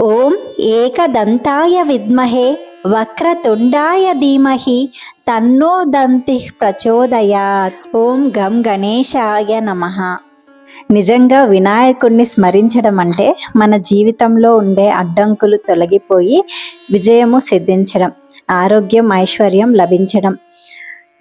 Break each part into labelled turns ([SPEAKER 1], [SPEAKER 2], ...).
[SPEAKER 1] ఓం ఏకదంతాయ విద్మహే వక్రతుండాయ ధీమహి తన్నో దంతి ప్రచోదయాత్. ఓం గం గణేశాయ నమః. నిజంగా వినాయకుడిని స్మరించడం అంటే మన జీవితంలో ఉండే అడ్డంకులు తొలగిపోయి విజయము సిద్ధించడం ఆరోగ్యం ఐశ్వర్యం లభించడం.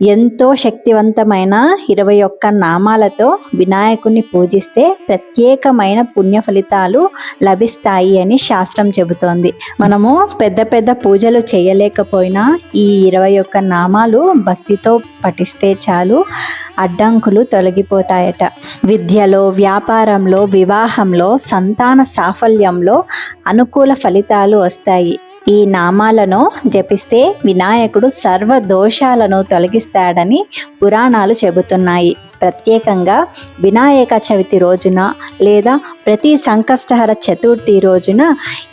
[SPEAKER 1] ఎంతో శక్తివంతమైన ఇరవై ఒక్క నామాలతో వినాయకుణ్ణి పూజిస్తే ప్రత్యేకమైన పుణ్య ఫలితాలు లభిస్తాయి అని శాస్త్రం చెబుతోంది. మనము పెద్ద పెద్ద పూజలు చేయలేకపోయినా ఈ ఇరవై ఒక్క నామాలు భక్తితో పఠిస్తే చాలు అడ్డంకులు తొలగిపోతాయట. విద్యలో వ్యాపారంలో వివాహంలో సంతాన సాఫల్యంలో అనుకూల ఫలితాలు వస్తాయి. ఈ నామాలను జపిస్తే వినాయకుడు సర్వ దోషాలను తొలగిస్తాడని పురాణాలు చెబుతున్నాయి. ప్రత్యేకంగా వినాయక చవితి రోజున లేదా ప్రతి సంకష్టహర చతుర్థి రోజున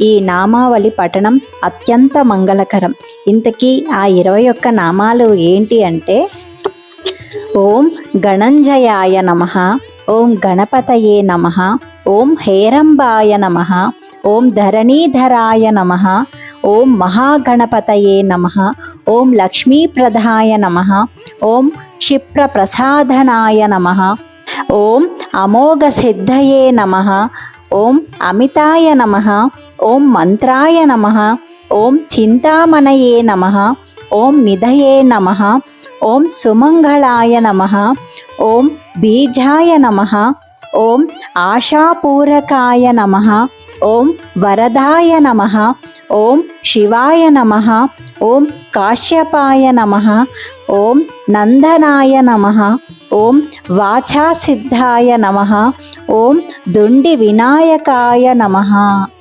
[SPEAKER 1] ఈ నామావళి పఠనం అత్యంత మంగళకరం. ఇంతకీ ఆ ఇరవై ఒక్క నామాలు ఏంటి అంటే ఓం గణంజయాయ నమ ఓం గణపతయే నమ ఓం హేరంబాయ నమ ఓం ధరణీధరాయ నమ ఓం మహాగణపతయే నమ ఓం లక్ష్మీప్రదాయ నమ ఓం క్షిప్రప్రసాదనాయ నమ ఓం అమోఘ సిద్ధయే నమ ఓం అమితాయ నమ ఓం మంత్రాయ నమ ఓం చింతామణయే నమ ఓం నిధయే నమ ఓం సుమంగళాయ నమ ఓం బీజాయ నమ ఓం ఆశాపూరకాయ నమ ఓం వరదాయ నమ ఓం శివాయ నమ ఓం కాశ్యపాయ నమ ఓం నందనాయ నమ ఓం వాచాసిద్ధాయ నమ ఓం దుండి వినాయకాయ నమ.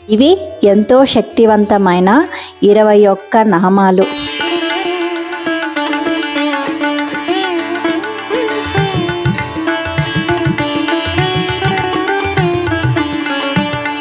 [SPEAKER 1] ఇవి ఎంతో శక్తివంతమైన ఇరవై ఒక్క నామాలు.